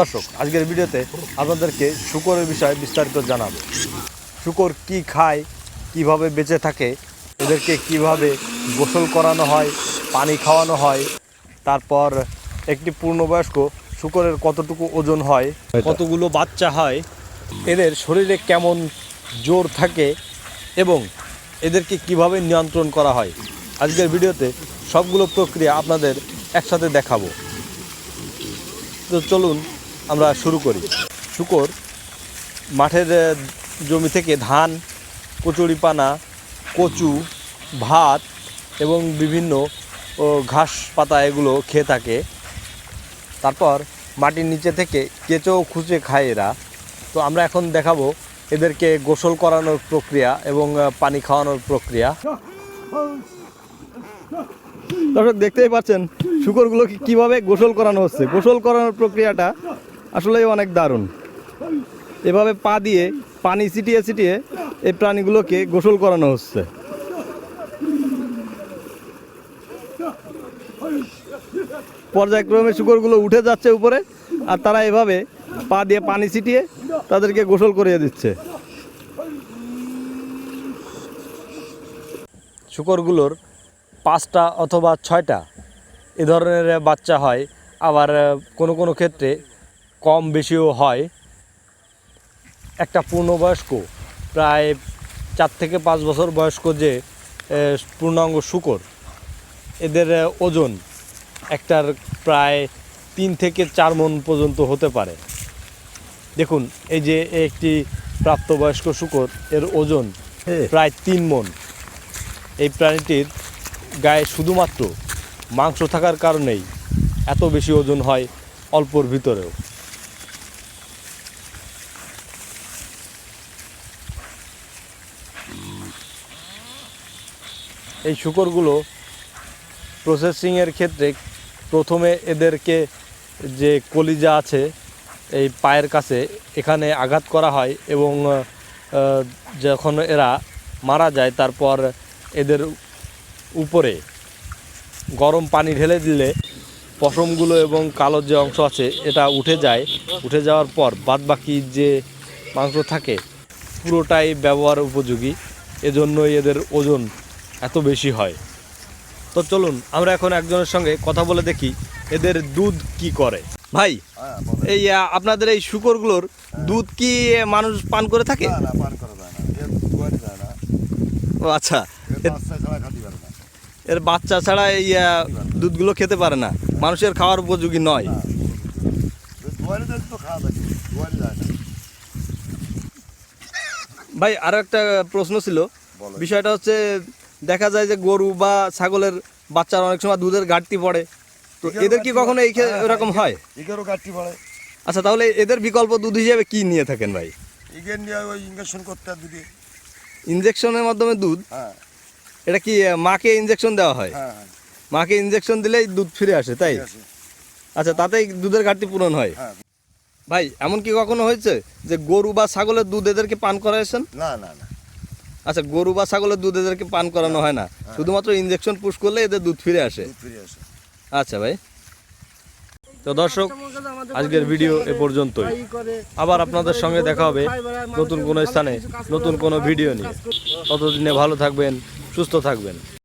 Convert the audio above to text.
দর্শক আজকের ভিডিওতে আপনাদেরকে শুকরের বিষয়ে বিস্তারিত জানাব। শুকর কি খায় কীভাবে বেঁচে থাকে এদেরকে কীভাবে গোসল করানো হয় পানি খাওয়ানো হয় তারপর একটি পূর্ণবয়স্ক শুকরের কতটুকু ওজন হয় কতগুলো বাচ্চা হয় এদের শরীরে কেমন জোর থাকে এবং এদেরকে কীভাবে নিয়ন্ত্রণ করা হয় আজকের ভিডিওতে সবগুলো প্রক্রিয়া আপনাদের একসাথে দেখাবো। তো চলুন আমরা শুরু করি। শুকর, মাঠের জমি থেকে ধান কচুরিপানা কচু, ভাত এবং বিভিন্ন ঘাস পাতা এগুলো খেয়ে থাকে। তারপর মাটির নিচে থেকে কেঁচো খুঁচে খায় এরা। তো আমরা এখন দেখাবো এদেরকে গোসল করানোর প্রক্রিয়া এবং পানি খাওয়ানোর প্রক্রিয়া। দর্শক, দেখতেই পাচ্ছেন শুকরগুলোকে কীভাবে গোসল করানো হচ্ছে। গোসল করানোর প্রক্রিয়াটা আসলেই অনেক দারুণ। এভাবে পা দিয়ে পানি ছিটিয়ে ছিটিয়ে এই প্রাণীগুলোকে গোসল করানো হচ্ছে। পর্যায়ক্রমে শুকরগুলো উঠে যাচ্ছে উপরে আর তারা এভাবে পা দিয়ে পানি ছিটিয়ে তাদেরকে গোসল করিয়ে দিচ্ছে। শুকরগুলোর পাঁচটা অথবা ছয়টা এ ধরনের বাচ্চা হয়। আবার কোনো কোনো ক্ষেত্রে কম বেশিও হয়। একটা পূর্ণবয়স্ক প্রায় চার থেকে পাঁচ বছর বয়স্ক যে পূর্ণাঙ্গ শুকর এদের ওজন একটার প্রায় তিন থেকে চার মন পর্যন্ত হতে পারে। দেখুন এই যে একটি প্রাপ্তবয়স্ক শুকর এর ওজন প্রায় তিন মন। এই প্রাণীটির গায়ে শুধুমাত্র মাংস থাকার কারণেই এত বেশি ওজন হয় অল্পর ভিতরেও। এই শুকরগুলো প্রসেসিংয়ের ক্ষেত্রে প্রথমে এদেরকে যে কলিজা আছে, এই পায়ের কাছে এখানে আঘাত করা হয় এবং যখন এরা মারা যায়, তারপর এদের উপরে গরম পানি ঢেলে দিলে পশমগুলো এবং কালো যে অংশ আছে, এটা উঠে যায়। উঠে যাওয়ার পর বাদ বাকি যে মাংস থাকে, পুরোটাই ব্যবহার উপযোগী। এজন্যই এদের ওজন এত বেশি হয়। তো চলুন আমরা এখন একজনের সঙ্গে কথা বলে দেখি এদের দুধ কি করে। ভাই এই আপনাদের এই শুকরগুলোর দুধ কি মানুষ পান করে থাকে। ও আচ্ছা। এর বাচ্চা ছাড়া এই দুধগুলো খেতে পারে না। মানুষের খাওয়ার উপযোগী নয়। ভাই আরও একটা প্রশ্ন ছিল। বিষয়টা হচ্ছে দেখা যায় যে গরু বা ছাগলের বাচ্চার অনেক সময় দুধের ঘাটতি পড়ে। তো এদের কি কখনো এই এরকম হ্যাঁ, হয়? ইগেরও গাঠি পড়ে। আচ্ছা তাহলে এদের বিকল্প দুধ হিসেবে কি নিয়ে থাকেন ভাই? ইগের নিয়ে ওই ইঞ্জেকশন করতে হয় দুধে। ইনজেকশনের মাধ্যমে দুধ? হ্যাঁ, এটা কি মাকে ইঞ্জেকশন দেওয়া হয়? হ্যাঁ, হ্যাঁ, মাকে ইঞ্জেকশন দিলেই দুধ ফিরে আসে তাই? আচ্ছা তাতেই দুধের ঘাটতি পূরণ হয়? হ্যাঁ। ভাই এমন কি কখনো হয়েছে যে গরু বা ছাগলের দুধ এদেরকে পান করাইছেন? না, না, না। আচ্ছা গরু বা ছাগলের দুধ এদেরকে পান করানো হয় না। শুধুমাত্র ইঞ্জেকশন পুশ করলে এদের দুধ ফিরে আসে। দুধ ফিরে আসে। আচ্ছা ভাই। তো দর্শক আজকের ভিডিও এ পর্যন্তই। আবার আপনাদের সঙ্গে দেখা হবে নতুন কোনো স্থানে নতুন কোনো ভিডিও নিয়ে। ততদিনে ভালো থাকবেন সুস্থ থাকবেন।